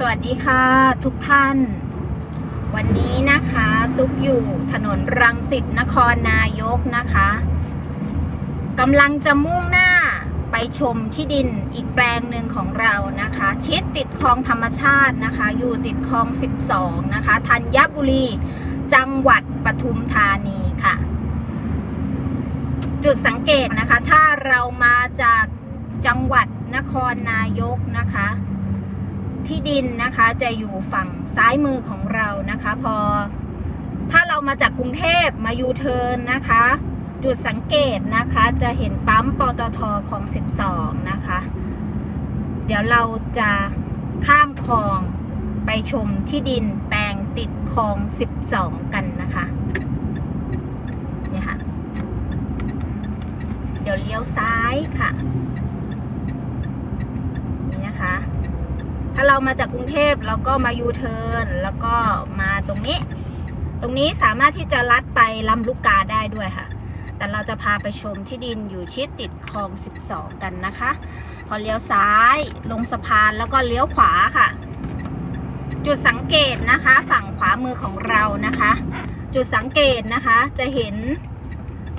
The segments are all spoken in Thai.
สวัสดีค่ะทุกท่าน วันนี้นะคะ ตุกอยู่ถนนรังสิตนครนายกนะคะกำลังจะมุ่งหน้าไปชมที่ดินอีกแปลงหนึ่งของเรานะคะ ชิดติดคลองธรรมชาตินะคะ อยู่ติดคลอง 12 นะคะธัญบุรี จังหวัดปทุมธานีค่ะ จุดสังเกตนะคะ ถ้าเรามาจากจังหวัดนครนายกนะคะ ที่ดินนะคะจะอยู่ฝั่งซ้ายมือของเรานะคะ พอ ถ้าเรามาจากกรุงเทพมายูเทิร์นนะคะ จุดสังเกตนะคะจะเห็นปั๊มปตทของ 12 นะคะ เดี๋ยวเราจะข้ามคลองไปชมที่ดินแปลงติดคลอง 12 กันนะคะเนี่ยค่ะ เดี๋ยวเลี้ยวซ้ายค่ะ นี่นะคะ ถ้าเรามาจากกรุงเทพแล้วก็มายูเทิร์นแล้วก็มาตรงนี้ ตรงนี้สามารถที่จะลัดไปลำลูกกาได้ด้วยค่ะ แต่เราจะพาไปชมที่ดินอยู่ชิดติดคลอง 12 กันนะคะ พอเลี้ยวซ้ายลงสะพานแล้วก็เลี้ยวขวาค่ะ จุดสังเกตนะคะ ฝั่งขวามือของเรานะคะ จุดสังเกตนะคะจะเห็น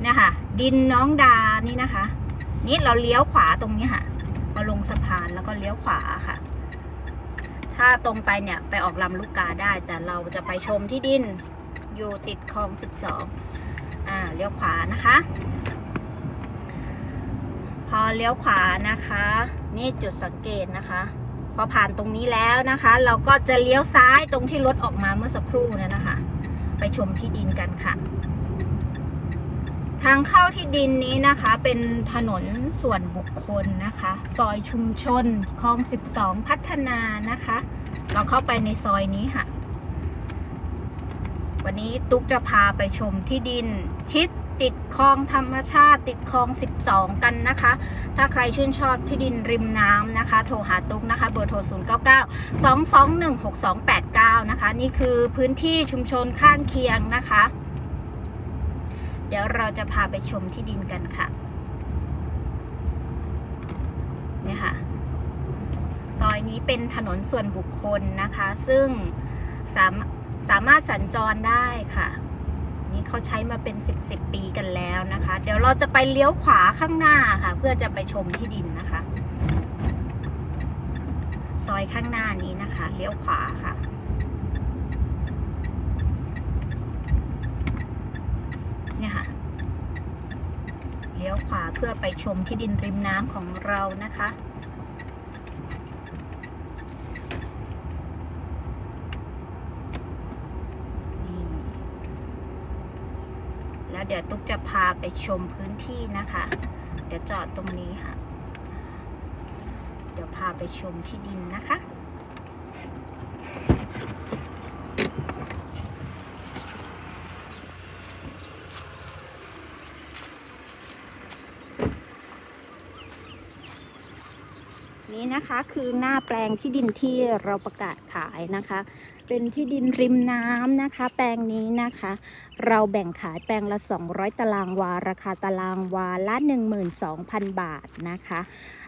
นี่ค่ะดินน้องดานี่นะคะ นี่เราเลี้ยวขวาตรงนี้ค่ะพอลงสะพานแล้วก็เลี้ยวขวาค่ะ ถ้าตรงไปเนี่ยไปออกลำลูกกาได้ แต่เราจะไปชมที่ดินอยู่ติดคลอง 12 อ่าเลี้ยวขวานะคะ พอเลี้ยวขวานะคะ นี่จุดสังเกตนะคะ พอผ่านตรงนี้แล้วนะคะ เราก็จะเลี้ยวซ้ายตรงที่รถออกมาเมื่อสักครู่นั่นนะคะ ไปชมที่ดินกันค่ะ ทางเข้าที่ดินนี้นะคะ เป็นถนนส่วนบุคคลนะคะ ซอยชุมชนคลอง 12 พัฒนานะคะ เราเข้าไปในซอยนี้ค่ะ วันนี้ตุ๊กจะพาไปชมที่ดินชิดติดคลองธรรมชาติติดคลอง 12 กันนะคะ ถ้าใครชื่นชอบที่ดินริมน้ำนะคะ โทรหาตุ๊กนะคะ เบอร์โทร 099 221 6289 นะคะ นี่คือพื้นที่ชุมชนข้างเคียงนะคะ เดี๋ยวเราจะพาไปชมที่ดินกันค่ะ เนี่ยค่ะ ซอยนี้เป็นถนนส่วนบุคคลนะคะ ซึ่งสามสามารถสัญจรได้ค่ะ นี่เขาใช้มาเป็น 10บสปีกันแล้วนะคะ เดี๋ยวเราจะไปเลี้ยวขวาข้างหน้าค่ะ เพื่อจะไปชมที่ดินนะคะ ซอยข้างหน้านี้นะคะ เลี้ยวขวาค่ะ เนี่ยค่ะ เลี้ยว ขวาเพื่อไปชมที่ดินริมน้ำของเรานะคะ นี่ แล้วเดี๋ยวตุ๊กจะพาไปชมพื้นที่นะคะ เดี๋ยวจอดตรงนี้ค่ะ เดี๋ยวพาไปชมที่ดินนะคะ นี่นะคะคือหน้าแปลงที่ดินที่เราประกาศขายนะคะ เป็นที่ดินริมน้ำนะคะ แปลงนี้นะคะ เราแบ่งขายแปลงละ 200 ตารางวา ราคาตารางวาละ 12,000 บาทนะคะ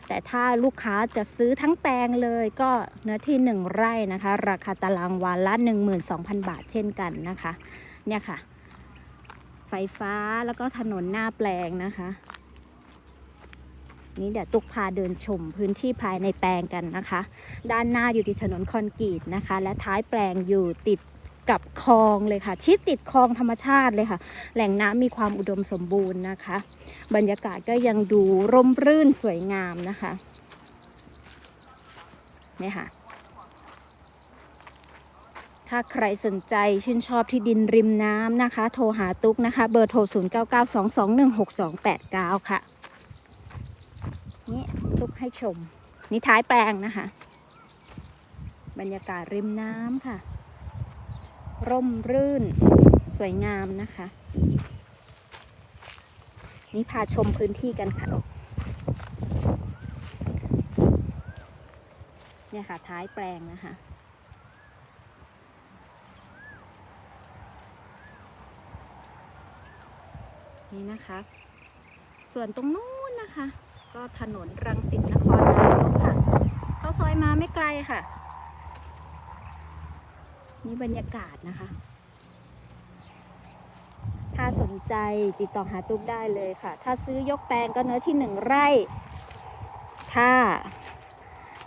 แต่ถ้าลูกค้าจะซื้อทั้งแปลงเลยก็เนื้อที่ 1 ไร่นะคะ ราคาตารางวาละ 12,000 บาทเช่นกันนะคะ เนี่ยค่ะ ไฟฟ้าแล้วก็ถนนหน้าแปลงนะคะ นี่เดี๋ยวตุกพาเดินชมพื้นที่ภายในแปลงกันนะคะ ด้านหน้าอยู่ที่ถนนคอนกรีตนะคะ และท้ายแปลงอยู่ติดกับคลองเลยค่ะ ชิดติดคลองธรรมชาติเลยค่ะ แหล่งน้ำมีความอุดมสมบูรณ์นะคะ บรรยากาศก็ยังดูร่มรื่นสวยงามนะคะนี่ค่ะ ถ้าใครสนใจชื่นชอบที่ดินริมน้ำนะคะ โทรหาตุ๊กนะคะ เบอร์โทร 0992216289 ค่ะนี่ทุก ให้ชม นี่ท้ายแปลงนะคะ บรรยากาศริมน้ำค่ะ ร่มรื่น สวยงามนะคะ นี่พาชมพื้นที่กันค่ะเนี่ยค่ะท้ายแปลงนะคะนี่นะคะ ส่วนตรงนู้นนะคะ ก็ถนนรังสิตนครนายกค่ะ เข้าซอยมาไม่ไกลค่ะ นี่บรรยากาศนะคะ ถ้าสนใจติดต่อหาตุ๊กได้เลยค่ะ ถ้าซื้อยกแปลงก็เนื้อที่หนึ่งไร่ ถ้า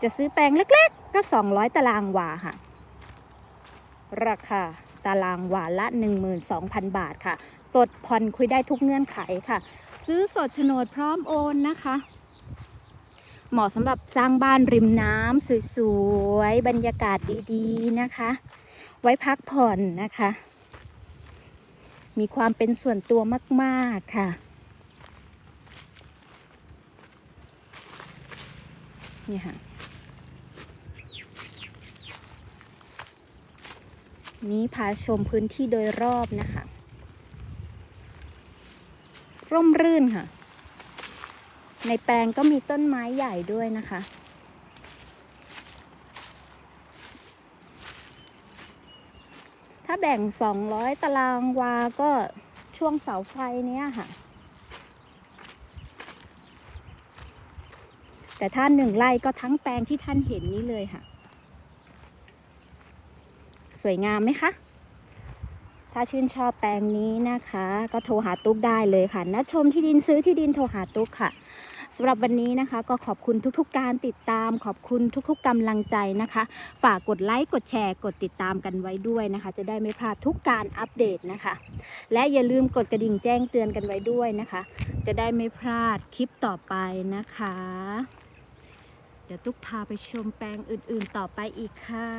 จะซื้อแปลงเล็กๆ ก็ 200 ตารางวาค่ะ ราคาตารางวาละ 12,000 บาทค่ะ สดผ่อนคุยได้ทุกเงื่อนไขค่ะ ซื้อสดโฉนดพร้อมโอนนะคะ เหมาะสำหรับสร้างบ้านริมน้ำสวยๆ บรรยากาศดีๆนะคะ ไว้พักผ่อนนะคะ มีความเป็นส่วนตัวมากๆค่ะนี่ค่ะ นี้พาชมพื้นที่โดยรอบนะคะ ร่มรื่นค่ะ ในแปลงก็มีต้นไม้ใหญ่ด้วยนะคะ ถ้าแบ่ง 200 ตารางวาก็ช่วงเสาไฟเนี้ยค่ะ แต่ถ้านหนึ่งไร่ก็ทั้งแปลงที่ท่านเห็นนี้เลยค่ะ สวยงามไหมคะถ้าชื่นชอบแปลงนี้นะคะ ก็โทรหาตุ๊กได้เลยค่ะ นัดชมที่ดินซื้อที่ดินโทรหาตุ๊กค่ะ สำหรับวันนี้นะคะ ก็ขอบคุณทุกๆ การติดตาม ขอบคุณทุกๆกำลังใจนะคะ ฝากกดไลค์กดแชร์กดติดตามกันไว้ด้วยนะคะ จะได้ไม่พลาดทุกการอัปเดตนะคะ และอย่าลืมกดกระดิ่งแจ้งเตือนกันไว้ด้วยนะคะ จะได้ไม่พลาดคลิปต่อไปนะคะ เดี๋ยวตุ๊กพาไปชมแปลงอื่นๆต่อไปอีกค่ะ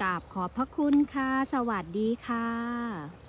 กราบขอบพระคุณค่ะ สวัสดีค่ะ